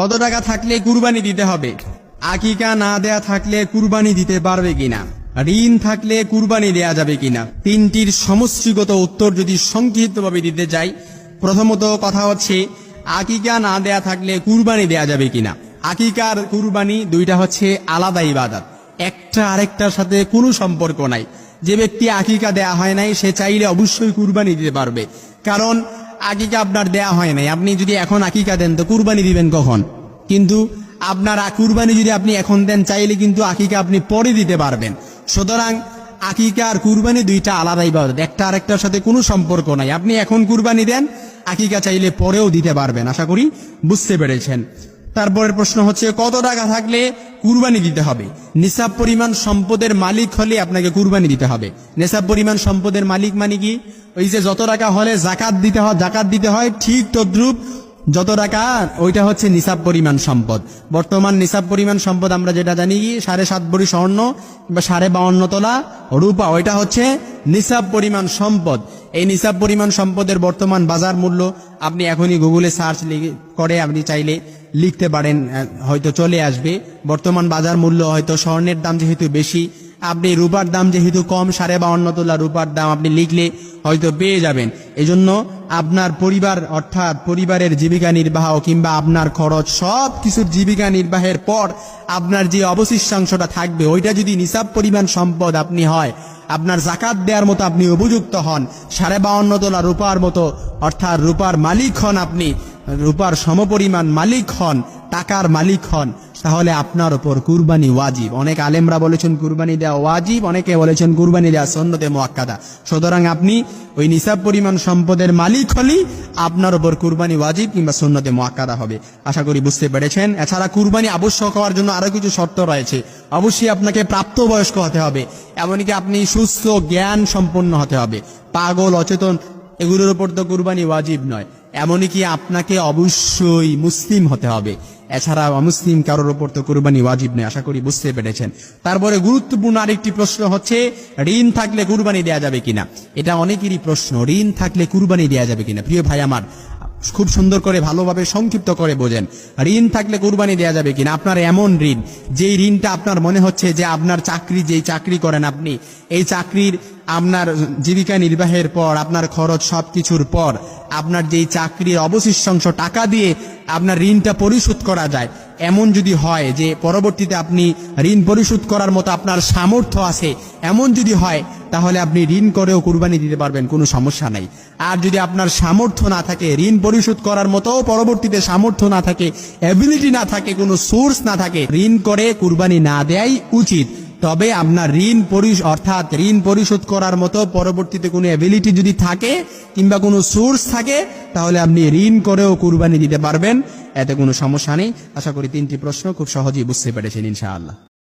কত টাকা থাকলে কুরবানি দিতে হবে? আকিকা না দেয়া থাকলে কুরবানি দিতে পারবে কিনা? ঋণ থাকলে কুরবানি দেয়া যাবে কিনা? তিনটির সমষ্টিগত উত্তর যদি সংক্ষিপ্তভাবে দিতে যাই প্রথমত কথা হচ্ছে, আকিকা না দেয়া থাকলে কুরবানি দেয়া যাবে কিনা? আকিকার কুরবানি দুইটা হচ্ছে আলাদা ইবাদত। একটা আরেকটার সাথে কোনো সম্পর্ক নাই। যে ব্যক্তি আকিকা দেয়া হয় নাই, সে চাইলে অবশ্যই কুরবানি দিতে পারবে। কারণ আকিকা আপনার দেয়া হয় নাই? আপনি যদি এখন আকিকা দেন, তো কুরবানি দিবেন কখন? কিন্তু আপনার কুরবানি যদি আপনি এখন দেন, চাইলে কিন্তু আকিকা আপনি পরে দিতে পারবেন। সুতরাং আকিকা আর কুরবানি দুইটা আলাদা ইবাদত। একটা আরেকটার সাথে কোনো সম্পর্ক নাই। আপনি এখন কুরবানি দেন, আকিকা চাইলে পরেও দিতে পারবেন। আশা করি বুঝতে পেরেছেন। তারপরের প্রশ্ন হচ্ছে, কত টাকা থাকলে কুরবানি দিতে হবে? নিসাব পরিমাণ সম্পদের মালিক হলে আপনাকে কুরবানি দিতে হবে। নিসাব পরিমাণ সম্পদের মালিক মানে কি? ওই যে যত টাকা হলে জাকাত দিতে হয়, জাকাত দিতে হয়, ঠিক তদ্রুপ যত টাকা, ওইটা হচ্ছে নিসাব পরিমাণ সম্পদ। বর্তমান নিসাব পরিমাণ সম্পদ আমরা যেটা জানি, সাড়ে সাত ভরি স্বর্ণ বা সাড়ে বাউন্ন তোলা রূপা, ওইটা হচ্ছে নিসাব পরিমাণ সম্পদ। এই নিসাব পরিমাণ সম্পদের বর্তমান বাজার মূল্য আপনি এখনই গুগলে সার্চ করে আপনি চাইলে লিখতে পারেন হয়তো চলে আসবে। বর্তমান বাজার মূল্য হয়তো স্বর্ণের দাম যেহেতু বেশি আপনি রূপার দাম যেহেতু কম, সাড়ে বাউন্ন তোলা রূপার দাম আপনি লিখলে হয়তো পেয়ে যাবেন। এজন্য আপনার পরিবার, অর্থাৎ পরিবারের জীবিকা নির্বাহ কিংবা আপনার খরচ, সব কিছুর জীবিকা নির্বাহের পর আপনার যে অবশিষ্টাংশটা থাকবে, ওইটা যদি নিসাব পরিমাণ সম্পদ আপনি হয়, আপনার জাকাত দেওয়ার মতো আপনি উপযুক্ত হন, সাড়ে বাউন্ন তোলা রূপার মতো, অর্থাৎ রূপার মালিক হন আপনি, রূপার সমপরিমাণ মালিক হন টাকার মালিক হন, তাহলে আপনার ওপর কুরবানি ওয়াজিব। অনেক আলেমরা বলেছেন কুরবানি দেওয়া ওয়াজিব, অনেকে বলেছেন কুরবানি দেওয়া সন্ন্যতে মোয়াক্কাদা সুতরাং আপনি ওই নিসাব পরিমাণ সম্পদের মালিক হলেই আপনার ওপর কুরবানি ওয়াজিব কিংবা সন্ন্যতে মোয়াক্কাদা হবে। আশা করি বুঝতে পেরেছেন। এছাড়া কুরবানি আবশ্যক হওয়ার জন্য আরও কিছু শর্ত রয়েছে। অবশ্যই আপনাকে প্রাপ্তবয়স্ক হতে হবে, এমনকি আপনি সুস্থ, জ্ঞান সম্পন্ন হতে হবে। পাগল, অচেতন এগুলোর উপর তো কুরবানি ওয়াজিব নয়। এমনকি আপনাকে অবশ্যই মুসলিম হতে হবে। এছাড়া অমুসলিম কারোর ওপর তো কুরবানি ওয়াজিব নয়, আশা করি বুঝতে পেরেছেন। তারপরে গুরুত্বপূর্ণ আরেকটি প্রশ্ন হচ্ছে, ঋণ থাকলে কুরবানি দেওয়া যাবে কিনা? এটা অনেকেরই প্রশ্ন, ঋণ থাকলে কুরবানি দেওয়া যাবে কিনা? প্রিয় ভাই আমার খুব সুন্দর করে, ভালোভাবে সংক্ষিপ্ত করে বোঝেন। ঋণ থাকলে কুরবানি দেওয়া যাবে কিনা? আপনার এমন ঋণ, যেই ঋণটা আপনার মনে হচ্ছে যে আপনার চাকরি, যেই চাকরি করেন আপনি, এই চাকরির আপনার জীবিকা নির্বাহের পর, আপনার খরচ সব কিছুর পর, আপনার যেই চাকরির অবশিষ্টাংশ টাকা দিয়ে আপনার ঋণটা পরিশোধ করা যায় এমন যদি হয় যে পরবর্তীতে আপনি ঋণ পরিশোধ করার মতো আপনার সামর্থ্য আছে, এমন যদি হয়, তাহলে আপনি ঋণ করেও কুরবানি দিতে পারবেন, কোনো সমস্যা নাই। আর যদি আপনার সামর্থ্য না থাকে, ঋণ পরিশোধ করার মতো পরবর্তীতে সামর্থ্য না থাকে অ্যাবিলিটি না থাকে, কোনো সোর্স না থাকে, ঋণ করে কুরবানি না দেয়াই উচিত। তবে আপনার ঋণ পরিশ অর্থাৎ ঋণ পরিশোধ করার মতো পরবর্তীতে কোনো অ্যাবিলিটি যদি থাকে, কিংবা কোনো সোর্স থাকে, তাহলে আপনি ঋণ করেও কুরবানি দিতে পারবেন। এতে কোনো সমস্যা নেই। আশা করি তিনটি প্রশ্ন খুব সহজেই বুঝতে পেরেছেন ইনশাআল্লাহ।